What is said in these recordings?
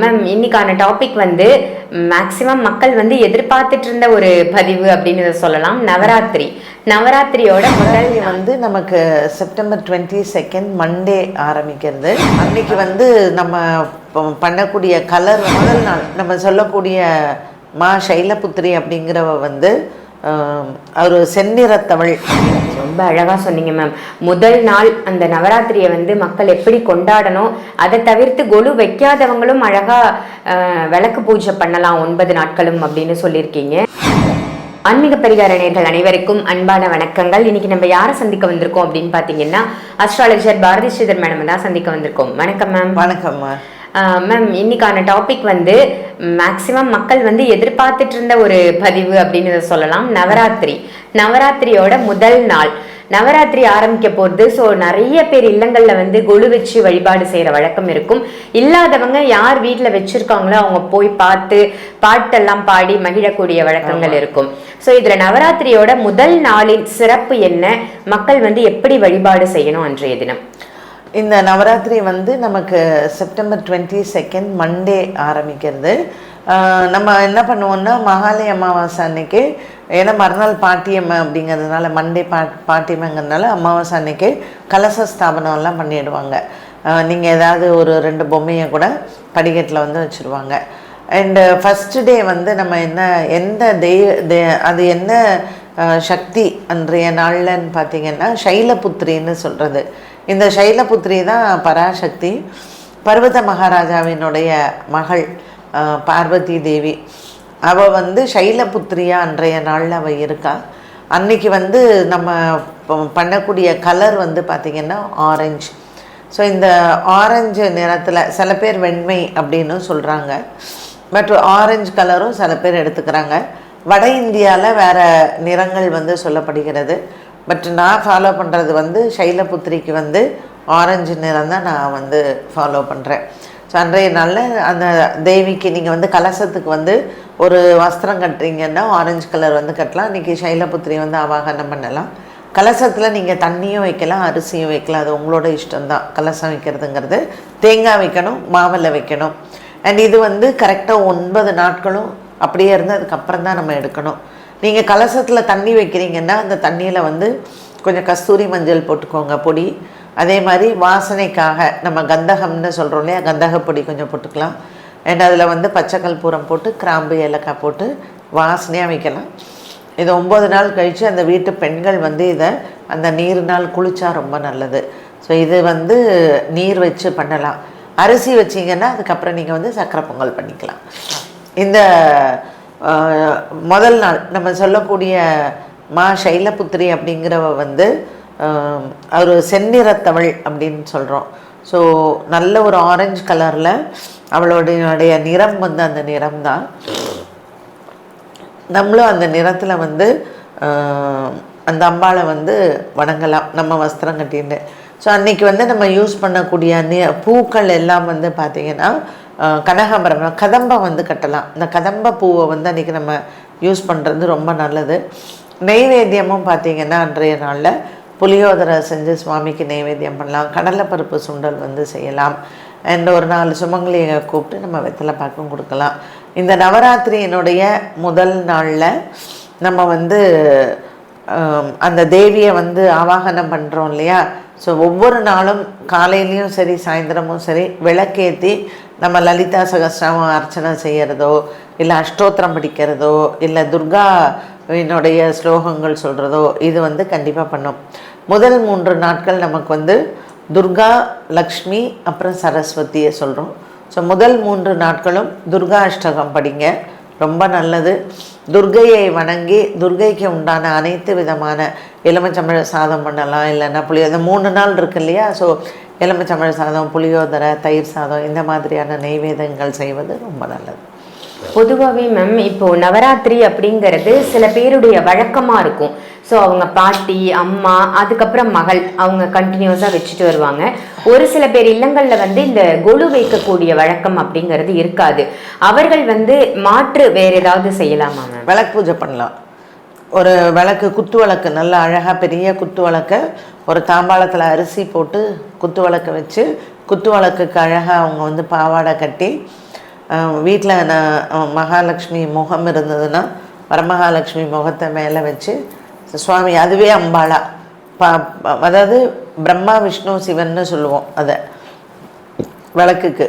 Ma'am இன்னைக்கான topic வந்து maximum மக்கள் வந்து எதிர்பார்த்துட்டு இருந்த ஒரு பதிவு அப்படின்னு சொல்லலாம். நவராத்திரி. நவராத்திரியோட முதல் வந்து நமக்கு செப்டம்பர் டுவெண்ட்டி செகண்ட் மண்டே ஆரம்பிக்கிறது. அன்னைக்கு வந்து நம்ம பண்ணக்கூடிய கலர் முதல் நாள் நம்ம சொல்லக்கூடிய மா சைலபுத்திரி அப்படிங்கிறவ வந்து ஆம், ஒரு செந்நிறத்தவள் ரொம்ப அழகா சொன்னீங்க மேம் முதல் நாள் அந்த நவராத்திரியை வந்து மக்கள் எப்படி கொண்டாடணும் அதை தவிர்த்து கொலு வைக்காதவங்களும் அழகா அஹ், விளக்கு பூஜை பண்ணலாம் ஒன்பது நாட்களும் அப்படின்னு சொல்லியிருக்கீங்க. ஆன்மீக பரிகார நேர்கள் அனைவருக்கும் அன்பான வணக்கங்கள். இன்னைக்கு நம்ம யாரை சந்திக்க வந்திருக்கோம் அப்படின்னு பாத்தீங்கன்னா அஸ்ட்ராலஜர் பாரதி ஸ்ரீதர் மேடம் தான் சந்திக்க வந்திருக்கோம். வணக்கம் மேம் வணக்கம்மா மேம் இன்னைக்கான டாபிக் வந்து மேக்சிமம் மக்கள் வந்து எதிர்பார்த்துட்டு இருந்த ஒரு பதிவு அப்படின்னு சொல்லலாம். நவராத்திரி. நவராத்திரியோட முதல் நாள். நவராத்திரி ஆரம்பிக்க போகிறது ஸோ நிறைய பேர் இல்லங்களில் வந்து கொலு வச்சு வழிபாடு செய்கிற வழக்கம் இருக்கும். இல்லாதவங்க யார் வீட்டில் வச்சிருக்காங்களோ அவங்க போய் பார்த்து பாட்டெல்லாம் பாடி மகிழக்கூடிய வழக்கங்கள் இருக்கும். ஸோ இதில் நவராத்திரியோட முதல் நாளின் சிறப்பு என்ன? மக்கள் வந்து எப்படி வழிபாடு செய்யணும் அன்றைய தினம்? இந்த நவராத்திரி வந்து நமக்கு செப்டம்பர் டுவெண்ட்டி செகண்ட் மண்டே ஆரம்பிக்கிறது நம்ம என்ன பண்ணுவோம்னா மகாலய அமாவாசை அன்னைக்கு ஏன்னா மறுநாள் பாட்டியம்மை அப்படிங்கிறதுனால மண்டே பா பாட்டியம்மைங்கிறதுனால அமாவாசை அன்னைக்கு கலச ஸ்தாபனம்லாம் பண்ணிடுவாங்க. நீங்கள் ஏதாவது ஒரு ரெண்டு பொம்மையை கூட படிக்கட்டில் வந்து வச்சுருவாங்க. அண்டு ஃபஸ்ட்டு டே வந்து நம்ம என்ன எந்த தெய்வ தே- அது என்ன சக்தி அன்றைய நாள்லன்னு பார்த்தீங்கன்னா சைலபுத்திரின்னு சொல்கிறது இந்த சைலபுத்திரி தான் பராசக்தி. பர்வத மகாராஜாவினுடைய மகள் பார்வதி தேவி. அவள் வந்து சைலபுத்திரியா அன்றைய நாளில் அவள் இருக்கா. அன்னைக்கு வந்து நம்ம பண்ணக்கூடிய கலர் வந்து பார்த்திங்கன்னா ஆரஞ்சு. ஸோ இந்த ஆரஞ்சு நிறத்தில் சில பேர் வெண்மை அப்படின்னு சொல்கிறாங்க பட் ஆரஞ்சு கலரும் சில பேர் எடுத்துக்கிறாங்க. வட இந்தியாவில் வேறு நிறங்கள் வந்து சொல்லப்படுகிறது. பட் நான் ஃபாலோ பண்ணுறது வந்து சைலபுத்திரிக்கு வந்து ஆரஞ்சு நிறம் தான் நான் வந்து ஃபாலோ பண்ணுறேன் ஸோ அன்றைய நாளில் அந்த தேவிக்கு நீங்கள் வந்து கலசத்துக்கு வந்து ஒரு வஸ்திரம் கட்டுறீங்கன்னா ஆரஞ்சு கலர் வந்து கட்டலாம். இன்றைக்கி சைலபுத்திரி வந்து ஆவாகனம் பண்ணலாம். கலசத்தில் நீங்கள் தண்ணியும் வைக்கலாம் அரிசியும் வைக்கலாம். அது உங்களோட இஷ்டம்தான் கலசம் வைக்கிறதுங்கிறது. தேங்காய் வைக்கணும் மாவில் வைக்கணும். அண்ட் இது வந்து கரெக்டாக ஒன்பது நாட்களும் அப்படியே இருந்து அதுக்கப்புறம் தான் நம்ம எடுக்கணும். நீங்கள் கலசத்தில் தண்ணி வைக்கிறீங்கன்னா அந்த தண்ணியில் வந்து கொஞ்சம் கஸ்தூரி மஞ்சள் போட்டுக்கோங்க பொடி. அதே மாதிரி வாசனைக்காக நம்ம கந்தகம்னு சொல்கிறோம் இல்லையா கந்தக பொடி கொஞ்சம் போட்டுக்கலாம். அண்ட் அதில் வந்து பச்சை கற்பூரம் போட்டு கிராம்பு ஏலக்காய் போட்டு வாசனையாக வைக்கலாம். இது ஒம்பது நாள் கழித்து அந்த வீட்டு பெண்கள் வந்து இதை அந்த நீர் நாள் குளித்தா ரொம்ப நல்லது. ஸோ இது வந்து நீர் வச்சு பண்ணலாம். அரிசி வச்சிங்கன்னா அதுக்கப்புறம் நீங்கள் வந்து சக்கரை பொங்கல் பண்ணிக்கலாம். இந்த முதல் நாள் நம்ம சொல்லக்கூடிய மா சைலபுத்திரி அப்படிங்கிறவ வந்து ஆஹ், ஒரு செந்நிறத்தவள் அப்படின்னு சொல்கிறோம் ஸோ நல்ல ஒரு ஆரஞ்சு கலரில் அவளுடைய நிறம் வந்து அந்த நிறம் தான் நம்மளும் அந்த நிறத்தில் வந்து அந்த அம்பாளை வந்து வணங்கலாம் நம்ம வஸ்திரம் கட்டின்னு ஸோ அன்னைக்கு வந்து நம்ம யூஸ் பண்ணக்கூடிய நி பூக்கள் எல்லாம் வந்து பார்த்திங்கன்னா கனகாம்பரம் கதம்பம் வந்து கட்டலாம். இந்த கதம்ப பூவை வந்து அன்றைக்கி நம்ம யூஸ் பண்ணுறது ரொம்ப நல்லது. நெய்வேத்தியமும் பார்த்திங்கன்னா அன்றைய நாளில் புளியோதரை செஞ்சு சுவாமிக்கு நெய்வேத்தியம் பண்ணலாம். கடலைப்பருப்பு சுண்டல் வந்து செய்யலாம். அண்ட் ஒரு நாலு சுமங்கலியை கூப்பிட்டு நம்ம வெத்தலை பாக்கம் கொடுக்கலாம். இந்த நவராத்திரியினுடைய முதல் நாளில் நம்ம வந்து அந்த தேவியை வந்து ஆவாகனம் பண்ணுறோம் இல்லையா? ஸோ ஒவ்வொரு நாளும் காலையிலையும் சரி சாயந்தரமும் சரி விளக்கேற்றி நம்ம லலிதா சகசிரமம் அர்ச்சனை செய்கிறதோ இல்லை அஷ்டோத்திரம் படிக்கிறதோ இல்லை துர்காவினுடைய ஸ்லோகங்கள் சொல்கிறதோ இது வந்து கண்டிப்பாக பண்ணும். முதல் மூன்று நாட்கள் நமக்கு வந்து துர்கா லக்ஷ்மி அப்புறம் சரஸ்வதியை சொல்கிறோம் ஸோ முதல் மூன்று நாட்களும் துர்கா அஷ்டகம் படிங்க. ரொம்ப நல்லது. துர்கையை வணங்கி துர்கைக்கு உண்டான அனைத்து விதமான எலுமிச்சம்பழ சாதம் பண்ணலாம் இல்லைன்னா புளி அந்த மூணு நாள் இருக்கு இல்லையா? ஸோ எலுமிச்சம்பழ சாதம் புளியோதரை தயிர் சாதம் இந்த மாதிரியான நெய்வேதங்கள் செய்வது ரொம்ப நல்லது. பொதுவாகவே மேம் இப்போ நவராத்திரி அப்படிங்கிறது சில பேருடைய வழக்கமா இருக்கும். ஸோ அவங்க பாட்டி அம்மா அதுக்கப்புறம் மகள் அவங்க கண்டினியூஸாக வச்சுட்டு வருவாங்க. ஒரு சில பேர் இல்லங்கள்ல வந்து இந்த கொலு வைக்கக்கூடிய வழக்கம் அப்படிங்கிறது இருக்காது. அவர்கள் வந்து மாற்று வேற ஏதாவது செய்யலாமா மேம் விளக்கு பூஜை பண்ணலாம். ஒரு விளக்கு குத்து விளக்கு நல்ல அழகாக பெரிய குத்து விளக்க ஒரு தாம்பாளத்தில் அரிசி போட்டு குத்து விளக்கு வச்சு குத்து விளக்குக்கு அழகாக அவங்க வந்து பாவாடை கட்டி வீட்டில் நான் மகாலட்சுமி முகம் இருந்ததுன்னா வரமகாலட்சுமி முகத்தை மேலே வச்சு சுவாமி அதுவே அம்பாளா. பா அதாவது பிரம்மா விஷ்ணு சிவன்னு சொல்லுவோம் அதை விளக்குக்கு.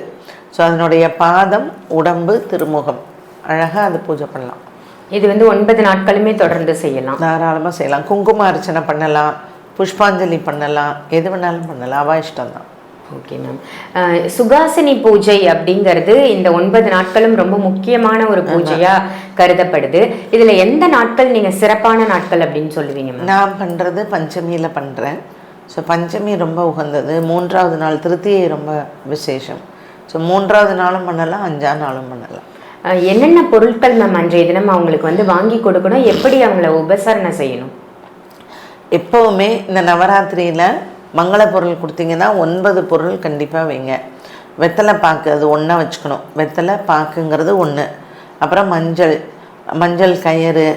ஸோ அதனுடைய பாதம் உடம்பு திருமுகம். அழகாக அது பூஜை பண்ணலாம். இது வந்து ஒன்பது நாட்களுமே தொடர்ந்து செய்யலாம். தாராளமாக செய்யலாம். குங்கும அர்ச்சனை பண்ணலாம் புஷ்பாஞ்சலி பண்ணலாம் எது வேணாலும் பண்ணலாம். அவா இஷ்டம்தான். ஓகே மேம் சுகாசினி பூஜை அப்படிங்கிறது இந்த ஒன்பது நாட்களும் ரொம்ப முக்கியமான ஒரு பூஜையா கருதப்படுது. இதுல எந்த நாட்கள் நீங்க சிறப்பான நாட்கள் அப்படின்னு சொல்லுவீங்க நான் பண்ணுறது பஞ்சமியில் பண்ணுறேன் ஸோ பஞ்சமி ரொம்ப உகந்தது. மூன்றாவது நாள் திருத்தியை ரொம்ப விசேஷம். ஸோ மூன்றாவது நாளும் பண்ணலாம் அஞ்சாம் நாளும் பண்ணலாம். என்னென்ன பொருட்கள் மேம் அன்றைய தினம் அவங்களுக்கு வந்து வாங்கி கொடுக்கணும்? எப்படி அவங்கள உபசரணை செய்யணும்? எப்போவுமே இந்த நவராத்திரியில் மங்கள பொருள் கொடுத்தீங்கன்னா ஒன்பது பொருள் கண்டிப்பாக வைங்க. வெத்தலை பாக்கு அது ஒன்றா வச்சுக்கணும். வெத்தலை பாக்குங்கிறது ஒன்று அப்புறம் மஞ்சள் மஞ்சள் கயிறு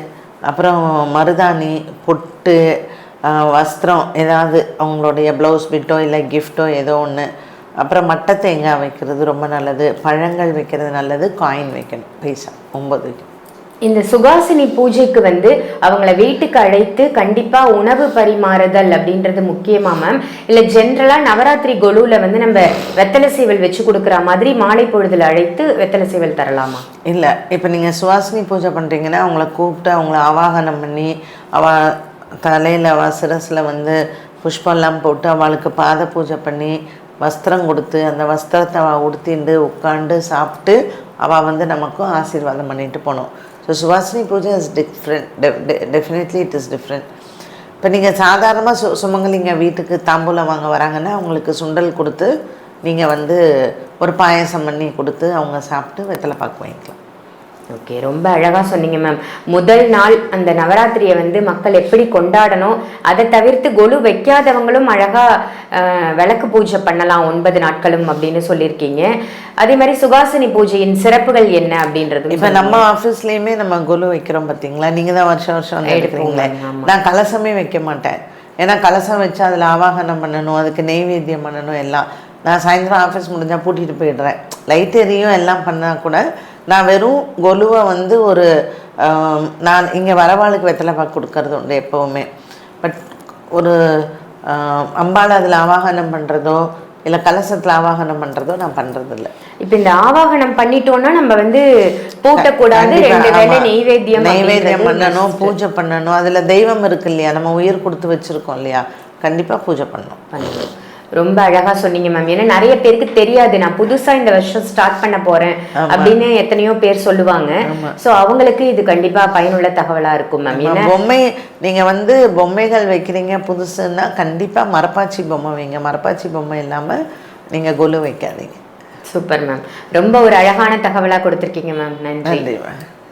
அப்புறம் மருதாணி பொட்டு வஸ்திரம் ஏதாவது அவங்களுடைய ப்ளவுஸ் பிட்டோ இல்லை கிஃப்ட்டோ ஏதோ ஒன்று அப்புறம் மட்டை தேங்காய் வைக்கிறது ரொம்ப நல்லது? பழங்கள் வைக்கிறது நல்லது காயின் வைக்கணும். பைசா ஒம்பது இந்த சுகாசினி பூஜைக்கு வந்து அவங்கள வீட்டுக்கு அழைத்து கண்டிப்பா உணவு பரிமாறுதல் அப்படின்றது முக்கியமா மேம் இல்ல ஜென்ரலா நவராத்திரி கொலுல வந்து நம்ம வெத்தலை சீவல் வச்சு கொடுக்குற மாதிரி மாலை பொழுதுல அழைத்து வெத்தலை சீவல் தரலாமா? இல்லை இப்போ நீங்கள் சுவாசினி பூஜை பண்ணுறீங்கன்னா அவங்கள கூப்பிட்டு அவங்கள ஆவாகனம் பண்ணி அவ தலையில் அவ சிரஸில் வந்து புஷ்பம்லாம் போட்டு அவளுக்கு பாத பூஜை பண்ணி வஸ்திரம் கொடுத்து அந்த வஸ்திரத்தை அவள் உடுத்திண்டு உட்காந்து சாப்பிட்டு அவள் வந்து நமக்கும் ஆசீர்வாதம் பண்ணிட்டு போனோம். So Suvasini puja is different definitely it is different இப்போ நீங்கள் சாதாரணமாக சு சுமங்கலிங்க வீட்டுக்கு தாம்பூலம் வாங்க வராங்கன்னா அவங்களுக்கு சுண்டல் கொடுத்து நீங்கள் வந்து ஒரு பாயாசம் பண்ணி கொடுத்து அவங்க சாப்பிட்டு வெத்தலை பாக்கு வாங்கிக்கலாம். ஓகே ரொம்ப அழகா சொன்னீங்க மேம் முதல் நாள் அந்த நவராத்திரியை வந்து மக்கள் எப்படி கொண்டாடணும் அதை தவிர்த்து கொலு வைக்காதவங்களும் அழகா அஹ், விளக்கு பூஜை பண்ணலாம் ஒன்பது நாட்களும் அப்படின்னு சொல்லியிருக்கீங்க. அதே மாதிரி சுகாசினி பூஜையின் சிறப்புகள் என்ன அப்படின்றது இப்போ நம்ம ஆஃபீஸ்லேயுமே நம்ம கொலு வைக்கிறோம் பார்த்தீங்களா நீங்கள் தான் வருஷம் வருஷம் எடுக்கிறீங்களே. நான் கலசமே வைக்க மாட்டேன். ஏன்னா கலசம் வச்சு அதில் ஆவாகனம் பண்ணணும் அதுக்கு நெய்வேத்தியம் பண்ணணும் எல்லாம். நான் சாயந்தரம் ஆஃபீஸ் முடிஞ்சால் பூட்டிட்டு போயிடுறேன். லைட் எரியும் எல்லாம் பண்ணால் கூட நான் வெறும் கொலுவை வந்து ஒரு நான் இங்கே வரவாளுக்கு வெத்தலை பாக்கு கொடுக்கறது உண்டு எப்போவுமே பட் ஒரு அம்பாளை அதில் ஆவாகனம் பண்ணுறதோ இல்லை கலசத்தில் ஆவாகனம் பண்ணுறதோ நான் பண்ணுறதில்ல இப்ப இந்த ஆவாகனம் பண்ணிட்டோம்னா நம்ம வந்து பூட்டக்கூடாது ரெண்டு ஆமா. நெய்வேத்தியம் நெய்வேத்தியம் பண்ணணும். பூஜை பண்ணணும் அதுல தெய்வம் இருக்கு இல்லையா நம்ம உயிர் கொடுத்து வச்சிருக்கோம் இல்லையா கண்டிப்பா பூஜை பண்ணணும் பண்ணணும். ரொம்ப அழகா சொன்னீங்க மேம் ஏன்னா நிறைய பேருக்கு தெரியாது. நான் புதுசா இந்த வருஷம் ஸ்டார்ட் பண்ண போறேன் அப்படின்னு எத்தனையோ பேர் சொல்லுவாங்க. சோ அவங்களுக்கு இது கண்டிப்பா பயனுள்ள தகவலா இருக்கும் மேம் ஏன்னா பொம்மை நீங்க வந்து பொம்மைகள் வைக்கிறீங்க புதுசுன்னா கண்டிப்பா மரப்பாச்சி பொம்மை வைங்க. மரப்பாச்சி பொம்மை இல்லாம நீங்க கொலு வைக்காதீங்க. சூப்பர் மேம் ரொம்ப ஒரு அழகான தகவலா கொடுத்துருக்கீங்க மேம் நன்றி. நன்றி